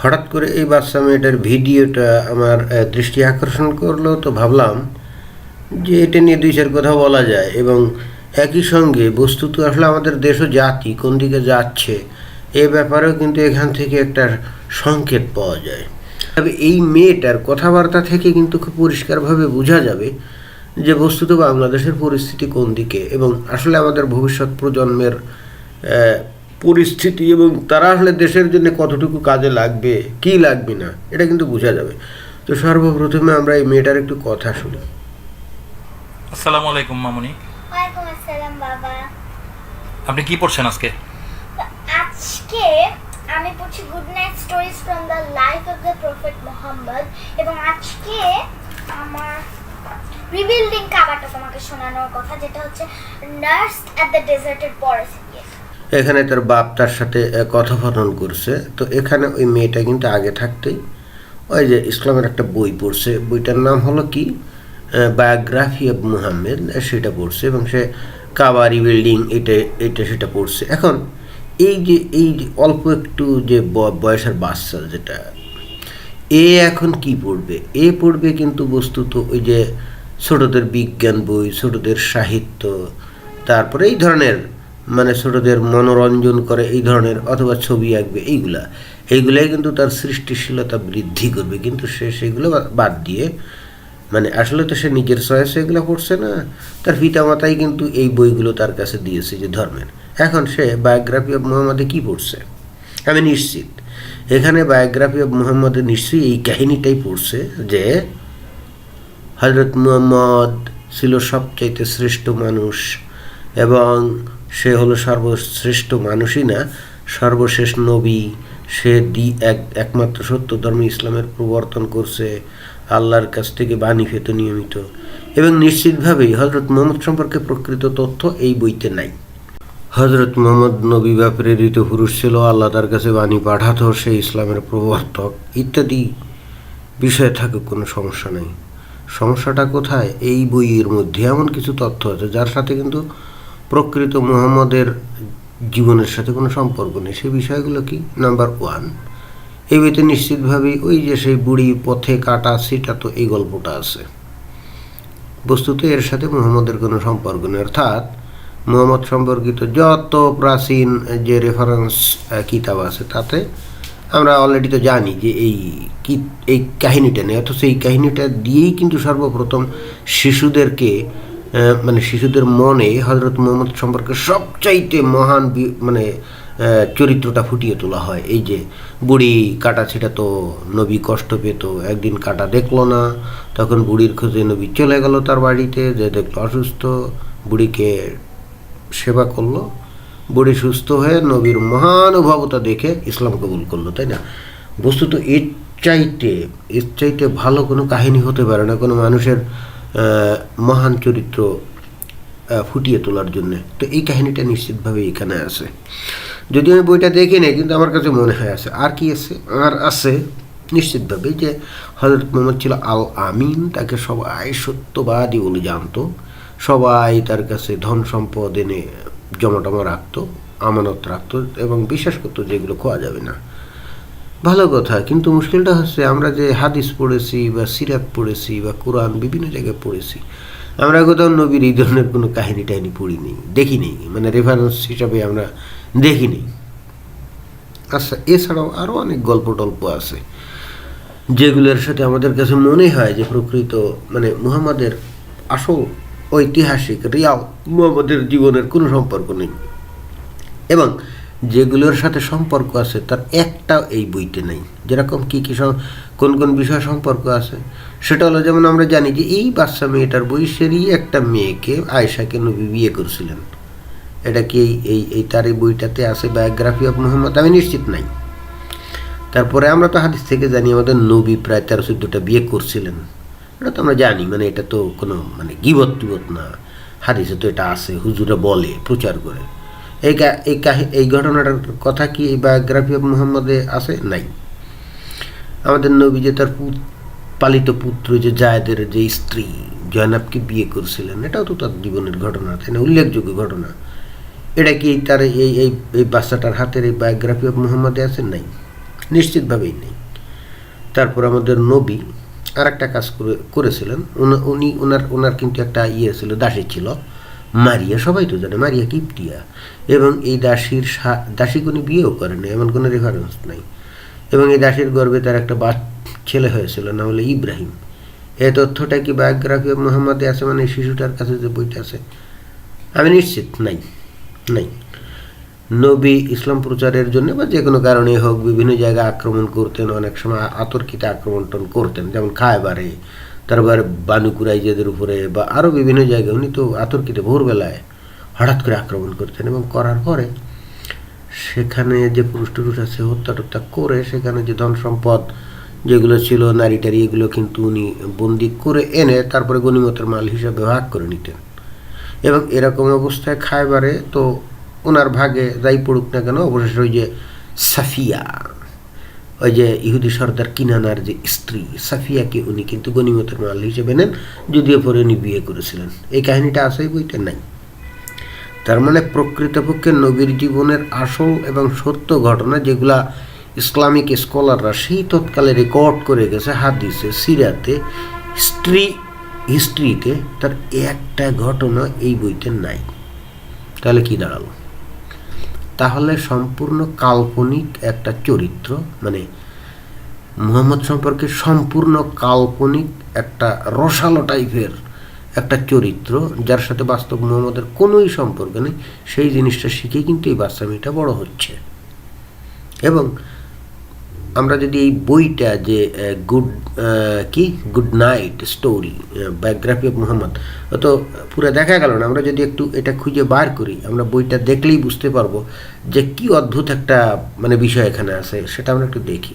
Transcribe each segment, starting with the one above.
হঠাৎ করে এই বাচ্চা মেয়েটার ভিডিওটা আমার দৃষ্টি আকর্ষণ করল তো ভাবলাম যে এটা নিয়ে দুই চার কথা বলা যায় এবং একই সঙ্গে বস্তুত আসলে আমাদের দেশ ও জাতি, কোন দিকে যাচ্ছে, এ ব্যাপারেও কিন্তু এখান থেকে একটা সংকেত পাওয়া যায়। তবে এই মেয়েটার কথাবার্তা থেকে কিন্তু খুব পরিষ্কারভাবে বোঝা যাবে যে বস্তুত বাংলাদেশের পরিস্থিতি কোন দিকে এবং আসলে আমাদের ভবিষ্যৎ প্রজন্মের পরিস্থিতি এবং তারা আসলে দেশের জন্য কতটুকু কাজে লাগবে কি লাগবে না এটা কিন্তু বোঝা যাবে। তো সর্বপ্রথমে আমরা এই মেয়েটার একটু কথা শুনি। আসসালামু আলাইকুম মামুনি। ওয়ালাইকুম আসসালাম বাবা। আপনি কি পড়ছেন আজকে? আজকে আমি পড়ছি good night stories from the life of the prophet Muhammad এবং আজকে আমার রিবিল্ডিং কাবাটা তোমাকে শোনানোর কথা যেটা হচ্ছে nurse at the deserted forest এখানে তার বাপ তার সাথে কথোপকথন করছে। তো এখানে ওই মেয়েটা কিন্তু আগে থাকতেই ওই যে ইসলামের একটা বই পড়ছে। বইটার নাম হলো কি? Biography of Muhammad. সেটা পড়ছে এবং সে কাবারি বিল্ডিং, এটা এটা সেটা পড়ছে। এখন এই যে, এই অল্প একটু যে বয়সের বাচ্চা যেটা, এ এখন কি পড়বে? এ পড়বে কিন্তু বস্তুত ওই যে ছোটদের বিজ্ঞান বই, ছোটদের সাহিত্য, তারপরে এই ধরনের মানে ছোটদের মনোরঞ্জন করে এই ধরনের অথবা ছবি আঁকবে, এইগুলা। এইগুলাই কিন্তু তার সৃষ্টিশীলতা বৃদ্ধি করবে। কিন্তু সে সেগুলো বাদ দিয়ে মানে আসলে তো সে নিজের চয়েসে এগুলো পড়ছে না। তার পিতামাতাই কিন্তু এই বইগুলো তার কাছে দিয়েছে যে, ধর্মের। এখন সে বায়োগ্রাফি অফ মোহাম্মদে কি পড়ছে? আমি নিশ্চিত। এখানে বায়োগ্রাফি অফ মোহাম্মদে নিশ্চয়ই এই কাহিনীটাই পড়ছে যে হজরত মুহাম্মদ ছিল সবচাইতে শ্রেষ্ঠ মানুষ এবং সে হলো সর্বশ্রেষ্ঠ মানুষই না? সর্বশেষ নবী, সে দি এক, একমাত্র সত্য ধর্ম ইসলামের প্রবর্তন করছে, আল্লাহর কাছ থেকে বাণী পেত নিয়মিত। এবং নিশ্চিতভাবেই হজরত মোহাম্মদ সম্পর্কে প্রকৃত তথ্য এই বইতে নাই। হজরত মোহাম্মদ নবী বা প্রেরিত পুরুষ ছিল, আল্লাহ তার কাছে বাণী পাঠাতো, সে ইসলামের প্রবর্তক, ইত্যাদি বিষয়ে থাকে কোনো সমস্যা নেই। সমস্যাটা কোথায়? এই বইয়ের মধ্যে এমন কিছু তথ্য আছে, যার সাথে কিন্তু প্রকৃত মুহাম্মদের জীবনের সাথে কোনো সম্পর্ক নেই। সেই বিষয়গুলো কি? নাম্বার ওয়ান এই বইতে নিশ্চিতভাবেই ওই যে সেই বুড়ি পথে কাটা সেটা তো এই গল্পটা আছে। বস্তুত এর সাথে মুহাম্মদের কোনো সম্পর্ক নেই। অর্থাৎ মুহাম্মদ সম্পর্কিত যত প্রাচীন যে রেফারেন্স কিতাব আছে, তাতে আমরা অলরেডি তো জানি যে এই কি, এই কাহিনীটা নেই। অথচ এই কাহিনীটা দিয়েই কিন্তু সর্বপ্রথম শিশুদেরকে মানে শিশুদের মনে হজরত মোহাম্মদ সম্পর্কে সবচাইতে মহান মানে চরিত্রটা ফুটিয়ে তোলা হয়। এই যে, বুড়ি কাটা ছেটা তো নবী কষ্ট পেত, একদিন কাটা দেখল না, তখন বুড়ির খোঁজে নবী চলে গেল তার বাড়িতে, যে দেখল অসুস্থ, বুড়িকে সেবা করল। বুড়ি সুস্থ হয়ে নবীর মহানুভবতা দেখে ইসলাম কবুল করল, তাই না? বস্তুত এর চাইতে এর চাইতে ভালো কোনো কাহিনী হতে পারে না। কোনো মানুষের মহান চরিত্র ফুটিয়ে তোলার জন্য। তো এই কাহিনীটা নিশ্চিতভাবে এখানে আছে। যদি আমি বইটা দেখি নাই, কিন্তু আমার কাছে মনে হয় আছে। আর কি আছে? আর আছে নিশ্চিতভাবে যে হজরত মোহাম্মদ ছিল আল আমিন তাকে সবাই সত্যবাদী বলে জানতো। সবাই তার কাছে ধন সম্পদ এনে জমাটমা রাখতো, আমানত রাখতো এবং বিশ্বাস করতো যে এগুলো খোয়া যাবে না। ভালো কথা, কিন্তু মুশকিলটা হচ্ছে আমরা যে হাদিস পড়েছি বা সিরাত পড়েছি বা কোরআন বিভিন্ন জায়গায় পড়েছি, আমরা কোথাও নবীর এই ধরনের কোনো কাহিনী টাহিনী পড়িনি, দেখিনি। মানে রেফারেন্স হিসাবে আমরা দেখিনি। আচ্ছা এছাড়াও আরও অনেক গল্প টল্প আছে, যেগুলোর সাথে আমাদের কাছে মনে হয় যে প্রকৃত মানে মুহাম্মাদের আসল ঐতিহাসিক রিয়াল মুহাম্মাদের জীবনের কোনো সম্পর্ক নেই। এবং যেগুলোর সাথে সম্পর্ক আছে, তার একটাও এই বইতে নেই। যেরকম কী কী কোন কোন বিষয় সম্পর্ক আছে? সেটা হলো, যেমন আমরা জানি যে এই বাচ্চা মেয়েটার বয়সেরই একটা মেয়েকে আয়েশাকে নবী বিয়ে করছিলেন। এটা কি এই এই তার এই বইটাতে আছে, বায়োগ্রাফি অফ মোহাম্মদ? আমি নিশ্চিত নাই। তারপরে আমরা তো হাদিস থেকে জানি আমাদের নবী প্রায় তেরো চোদ্দোটা বিয়ে করছিলেন। এটা তো আমরা জানি মানে এটা তো কোনো মানে গিবত টিবত না। হাদিসে তো এটা আছে, হুজুরা বলে, প্রচার করে। এই এই এই ঘটনাটার কথা কি বায়োগ্রাফি অফ মোহাম্মদে আছে? নাই। আমাদের নবী যে তার পালিত পুত্র যে জায়দের যে স্ত্রী জয়নাবকে বিয়ে করছিলেন, এটাও তো তার জীবনের ঘটনা, তাই না? উল্লেখযোগ্য ঘটনা। এটা কি তার এই এই এই বাচ্চাটার হাতের এই বায়োগ্রাফি অফ মোহাম্মদে আছে? নাই। নিশ্চিতভাবেই নেই। তারপর আমাদের নবী আর একটা কাজ করে, করেছিলেন। উনি ওনার ওনার কিন্তু একটা ইয়ে ছিল, দাসী ছিল। মারিয়া, সবাই তো জানে, মারিয়া কিপটিয়া। এবং এই দাসীর দাসী কোনো বিয়েও করেন এমন কোনো রেফারেন্স নাই। এবং এই দাসীর গর্বে তার একটা বাচ ছেলে হয়েছিল না হলে ইব্রাহিম। এ তথ্যটা কি বায়োগ্রাফি মোহাম্মদে আছে মানে শিশুটার কাছে যে বইটা আছে? আমি নিশ্চিত নাই নাই। নবী ইসলাম প্রচারের জন্য বা যে কোনো কারণে হোক বিভিন্ন জায়গায় আক্রমণ করতেন, অনেক সময় আতর্কিত আক্রমণ করতেন, যেমন খায়বারে, তারপর বানুকুরাইজেদের উপরে বা আরও বিভিন্ন জায়গায় উনি তো আতর্কিত ভোরবেলায় হঠাৎ করে আক্রমণ করতেন এবং করার পরে সেখানে যে পুরুষ টুরুষ আছে হত্যা টত্যা করে সেখানে যে ধন সম্পদ যেগুলো ছিল নারী টারি এগুলো কিন্তু উনি বন্দি করে এনে তারপরে গণিমতের মাল হিসাবে ভাগ করে নিতেন। এবং এরকম অবস্থায় খায়বারে তো ওনার ভাগে যাই পড়ুক না কেন, অবশেষে ওই যে সাফিয়া, ওই যে ইহুদি সর্দার কিনানার যে স্ত্রী, সাফিয়াকে উনি কিন্তু গণিমতের মাল হিসেবে নেন, যদিও পরে উনি বিয়ে করেছিলেন। এই কাহিনীটা আছে বইটা নাই। তার মানে প্রকৃতপক্ষে নবীর জীবনের আসল এবং সত্য ঘটনা যেগুলা ইসলামিক স্কলাররা সেই তৎকালে রেকর্ড করে গেছে হাদিসে, সিরাতে হিস্ট্রি হিস্ট্রিতে, তার একটা ঘটনা এই বইতে নাই। তাহলে কি দাঁড়াল? তাহলে সম্পূর্ণ কাল্পনিক একটা চরিত্র মানে মোহাম্মদ সম্পর্কে সম্পূর্ণ কাল্পনিক একটা রসালো টাইপের একটা চরিত্র, যার সাথে বাস্তব মোহাম্মদের কোনোই সম্পর্ক নেই, সেই জিনিসটা শিখে কিন্তু এই বাচ্চা মেয়েটা বড় হচ্ছে। এবং আমরা যদি এই বইটা যে গুড কি? Good night story biography of Muhammad তো পুরো দেখা গেল না। আমরা যদি একটু এটা খুঁজে বার করি, আমরা বইটা দেখলেই বুঝতে পারব যে কি অদ্ভুত একটা মানে বিষয় এখানে আছে, সেটা আমরা একটু দেখি।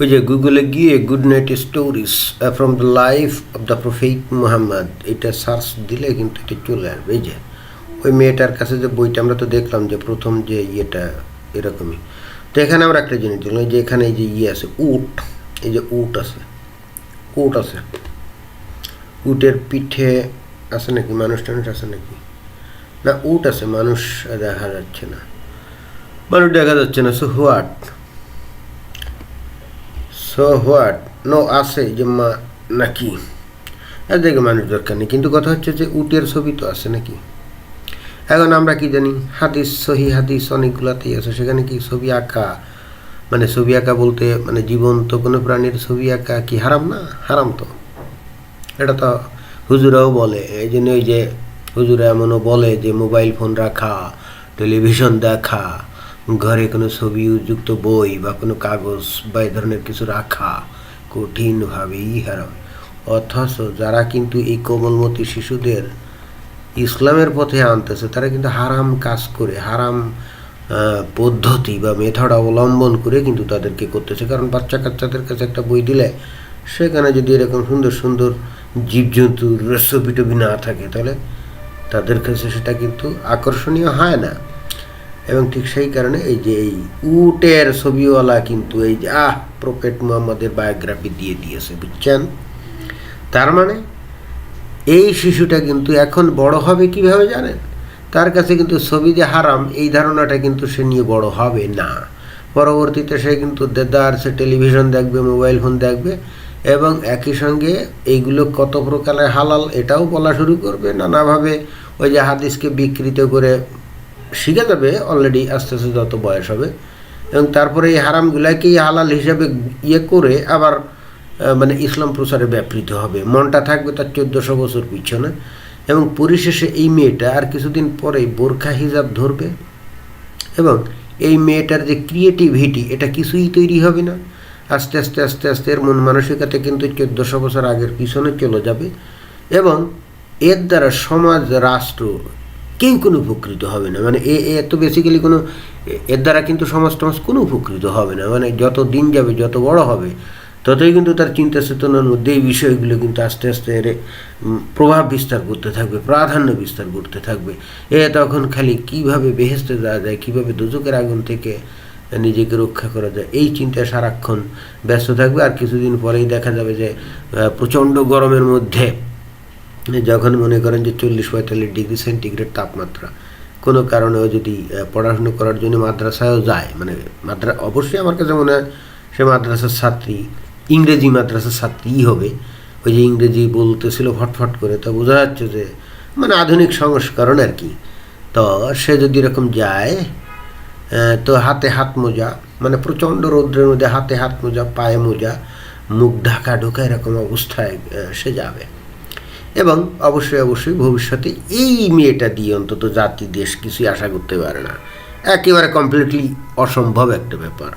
ওই যে গুগলে গিয়ে good night stories from the life of the prophet Muhammad এটা সার্চ দিলে কিন্তু এটা চলে আসবে। এই যে, ওই মেয়েটার কাছে যে বইটা আমরা তো দেখলাম যে প্রথম যে ইয়েটা এরকমই। তো এখানে আমরা একটা জিনিস দেখলাম যে এখানে এই যে ইয়ে আছে, উট, এই যে উট আছে উট আছে। উটের পিঠে আছে নাকি, মানুষ টানুষ আছে নাকি? না, উট আছে, মানুষ দেখা যাচ্ছে না। মানুষ দেখা যাচ্ছে না so what so what no আছে, যে মা, নাকি। আর দেখে, মানুষ দরকার নেই, কিন্তু কথা হচ্ছে যে উটের ছবি তো আছে নাকি? এখন আমরা কি জানি? হাদিস, সহি হাদিস অনেকগুলাতেই আছে। সেখানে কি ছবি আঁকা? মানে ছবি আঁকা বলতে মানে জীবন্ত কোনো প্রাণীর ছবি আঁকা কি হারাম না? হারাম তো। এটা তো হুজুরাও বলে। এই জন্য ওই যে হুজুরা এমনও বলে যে মোবাইল ফোন রাখা, টেলিভিশন দেখা, ঘরে কোনো ছবি যুক্ত বই বা কোনো কাগজ বা এই ধরনের কিছু রাখা কঠিনভাবেই হারাম। অথচ যারা কিন্তু এই কোমলমতি শিশুদের ইসলামের পথে আনতেছে, তারা কিন্তু হারাম কাজ করে, হারাম পদ্ধতি বা মেথড অবলম্বন করে কিন্তু তাদেরকে করতেছে। কারণ বাচ্চা কাচ্চাদের কাছে একটা বই দিলে সেখানে যদি এরকম সুন্দর সুন্দর জীবজন্তুর ছবি টবি না থাকে, তাহলে তাদের কাছে সেটা কিন্তু আকর্ষণীয় হয় না। এবং ঠিক সেই কারণে এই যে এই উটের ছবিওয়ালা কিন্তু এই যে, আহ প্রফেট মোহাম্মদের বায়োগ্রাফি দিয়ে দিয়েছে, বুঝছেন? তার মানে এই শিশুটা কিন্তু এখন বড় হবে কীভাবে জানেন? তার কাছে কিন্তু ছবি যে হারাম, এই ধারণাটা কিন্তু সে নিয়ে বড় হবে না। পরবর্তীতে সে কিন্তু দেদার, সে টেলিভিশন দেখবে, মোবাইল ফোন দেখবে এবং একই সঙ্গে এইগুলো কত প্রকারের হালাল এটাও বলা শুরু করবে। নানাভাবে ওই যে হাদিসকে বিকৃত করে শিখে যাবে অলরেডি আস্তে আস্তে যত বয়স হবে। এবং তারপরে এই হারামগুলাকেই হালাল হিসাবে ইয়ে করে আবার মানে ইসলাম প্রচারে ব্যাপৃত হবে। মনটা থাকবে তার চোদ্দোশো বছর পিছনে। এবং পরিশেষে এই মেয়েটা আর কিছুদিন পরেই বোরখা হিজাব ধরবে। এবং এই মেয়েটার যে ক্রিয়েটিভিটি এটা কিছুই তৈরি হবে না। আস্তে আস্তে আস্তে আস্তে এর মন মানসিকতা কিন্তু চোদ্দোশো বছর আগের পিছনে চলে যাবে। এবং এর দ্বারা সমাজ, রাষ্ট্র কেউ কোনো উপকৃত হবে না। মানে এ এ তো বেসিক্যালি কোনো এর দ্বারা কিন্তু সমাজ টমাজ কোনো উপকৃত হবে না। মানে যত দিন যাবে, যত বড় হবে ততই কিন্তু তার চিন্তা চেতনার মধ্যে এই বিষয়গুলো কিন্তু আস্তে আস্তে এর প্রভাব বিস্তার করতে থাকবে, প্রাধান্য বিস্তার করতে থাকবে। এ তখন খালি কীভাবে বেহেস্তে যাওয়া যায়, কীভাবে দুজকের আগুন থেকে নিজেকে রক্ষা করা যায়, এই চিন্তায় সারাক্ষণ ব্যস্ত থাকবে। আর কিছুদিন পরেই দেখা যাবে যে প্রচণ্ড গরমের মধ্যে যখন মনে করেন যে চল্লিশ পঁয়তাল্লিশ ডিগ্রি সেন্টিগ্রেড তাপমাত্রা, কোনো কারণেও যদি পড়াশুনো করার জন্য মাদ্রাসায়ও যায় মানে মাদ্রা, অবশ্যই আমার কাছে মনে হয় সে মাদ্রাসার ছাত্রী ইংরেজি মাদ্রাসার ছাত্রীই হবে। ওই যে ইংরেজি বলতেছিল ফটফট করে, তো বোঝা যাচ্ছে যে মানে আধুনিক সংস্করণ আর কি। তো সে যদি এরকম যায় তো হাতে হাত মোজা মানে প্রচণ্ড রৌদ্রের মধ্যে হাতে হাত মোজা, পায়ে মোজা, মুখ ঢাকা ঢোকা এরকম অবস্থায় সে যাবে। এবং অবশ্যই অবশ্যই ভবিষ্যতে এই মেয়েটা দিয়ে অন্তত জাতি, দেশ কিছুই আশা করতে পারে না। একেবারে কমপ্লিটলি অসম্ভব একটা ব্যাপার।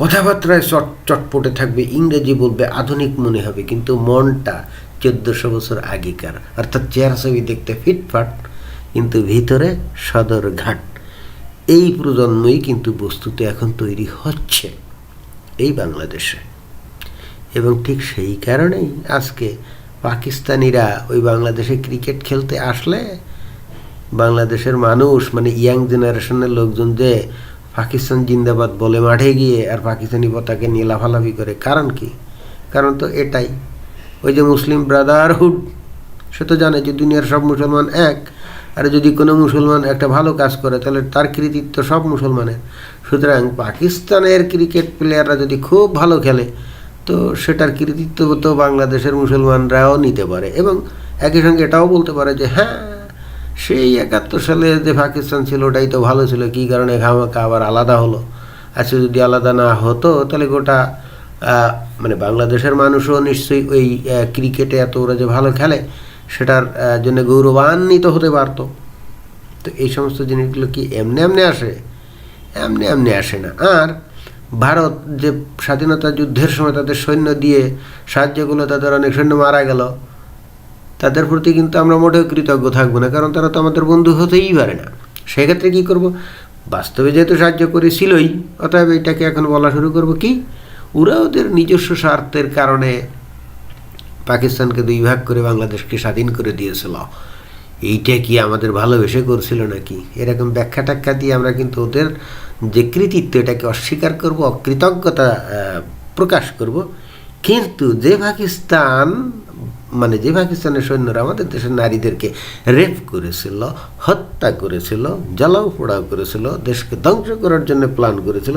কথাবার্তায় চট চটপটে থাকবে, ইংরেজি বলবে, আধুনিক মনে হবে, কিন্তু মনটা চোদ্দশো বছর আগেকার। অর্থাৎ চেহারা ছবি দেখতে ফিটফাট, কিন্তু ভিতরে সদর ঘাট। এই প্রজন্মই কিন্তু বস্তুতে এখন তৈরি হচ্ছে এই বাংলাদেশে। এবং ঠিক সেই কারণেই আজকে পাকিস্তানিরা ওই বাংলাদেশে ক্রিকেট খেলতে আসলে বাংলাদেশের মানুষ মানে ইয়াং জেনারেশনের লোকজন যে পাকিস্তান জিন্দাবাদ বলে মাঠে গিয়ে আর পাকিস্তানি পতাকা নিয়ে লাফালাফি করে। কারণ কি? কারণ তো এটাই। ওই যে মুসলিম ব্রাদারহুড সে তো জানে যে দুনিয়ার সব মুসলমান এক। আর যদি কোনো মুসলমান একটা ভালো কাজ করে, তাহলে তার কৃতিত্ব সব মুসলমানের। সুতরাং পাকিস্তানের ক্রিকেট প্লেয়াররা যদি খুব ভালো খেলে, তো সেটার কৃতিত্ব তো বাংলাদেশের মুসলমানরাও নিতে পারে। এবং একই সঙ্গে এটাও বলতে পারে যে হ্যাঁ সেই একাত্তর সালে যে পাকিস্তান ছিল, ওটাই তো ভালো ছিল। কী কারণে খামাখা আবার আলাদা হলো? আচ্ছা যদি আলাদা না হতো, তাহলে গোটা মানে বাংলাদেশের মানুষও নিশ্চয়ই ওই ক্রিকেটে এত ওরা যে ভালো খেলে, সেটার জন্য গৌরবান্বিত হতে পারতো। তো এই সমস্ত জিনিসগুলো কি এমনি এমনি আসে? এমনি এমনি আসে না। আর ভারত যে স্বাধীনতা যুদ্ধের সময় তাদের সৈন্য দিয়ে সাহায্যগুলো তাদের অনেক সৈন্য মারা গেল। তাদের প্রতি কিন্তু আমরা মোটেও কৃতজ্ঞ থাকব না, কারণ তারা তো আমাদের বন্ধু হতেই পারে না। সেক্ষেত্রে কী করব? বাস্তবে যেহেতু সাহায্য করেছিলই, অতএব এটাকে এখন বলা শুরু করব কি? ওরা ওদের নিজস্ব স্বার্থের কারণে পাকিস্তানকে দুই ভাগ করে বাংলাদেশকে স্বাধীন করে দিয়েছিল। এইটা কি আমাদের ভালোবেসে করছিল নাকি? এরকম ব্যাখ্যা টাখ্যা দিয়ে আমরা কিন্তু ওদের যে কৃতিত্ব এটাকে অস্বীকার করব, অকৃতজ্ঞতা প্রকাশ করব। কিন্তু যে পাকিস্তান মানে যে পাকিস্তানের সৈন্যরা আমাদের দেশের নারীদেরকে রেপ করেছিল, হত্যা করেছিল, জ্বালাও পোড়াও করেছিল, দেশকে ধ্বংস করার জন্য প্ল্যান করেছিল।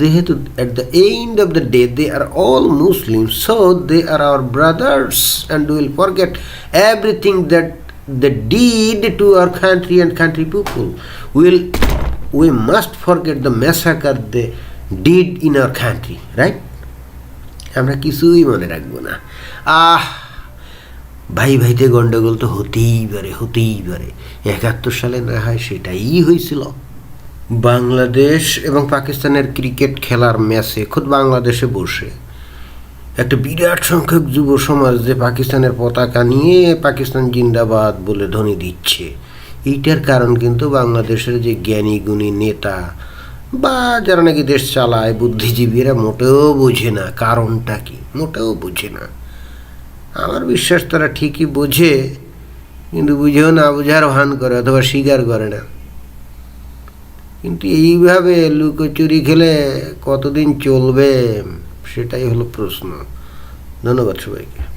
যেহেতু at the end of the day they are all Muslim so they are our brothers and will forget everything that the did to our country and country people will we must forget the massacre they did in our country right আমরা কিছুই মনে রাখব না। আহ, ভাই ভাইতে গন্ডগোল তো হতেই পারে হতেই পারে। একাত্তর সালে না হয় সেটাই হয়েছিল। বাংলাদেশ এবং পাকিস্তানের ক্রিকেট খেলার ম্যাচে খুদ বাংলাদেশে বসে। একটা বিরাট সংখ্যক যুব সমাজ যে পাকিস্তানের পতাকা নিয়ে পাকিস্তান জিন্দাবাদ বলে ধ্বনি দিচ্ছে। এইটার কারণ কিন্তু বাংলাদেশের যে জ্ঞানী গুণী নেতা বা যারা নাকি দেশ চালায়, বুদ্ধিজীবীরা মোটেও বোঝে না কারণটা কি, মোটেও বোঝে না। আমার বিশ্বাস তারা ঠিকই বোঝে, কিন্তু বুঝেও না বোঝার ভান করে অথবা স্বীকার করে না। কিন্তু এইভাবে লুকোচুরি খেলে কতদিন চলবে, সেটাই হলো প্রশ্ন। ধন্যবাদ সবাইকে।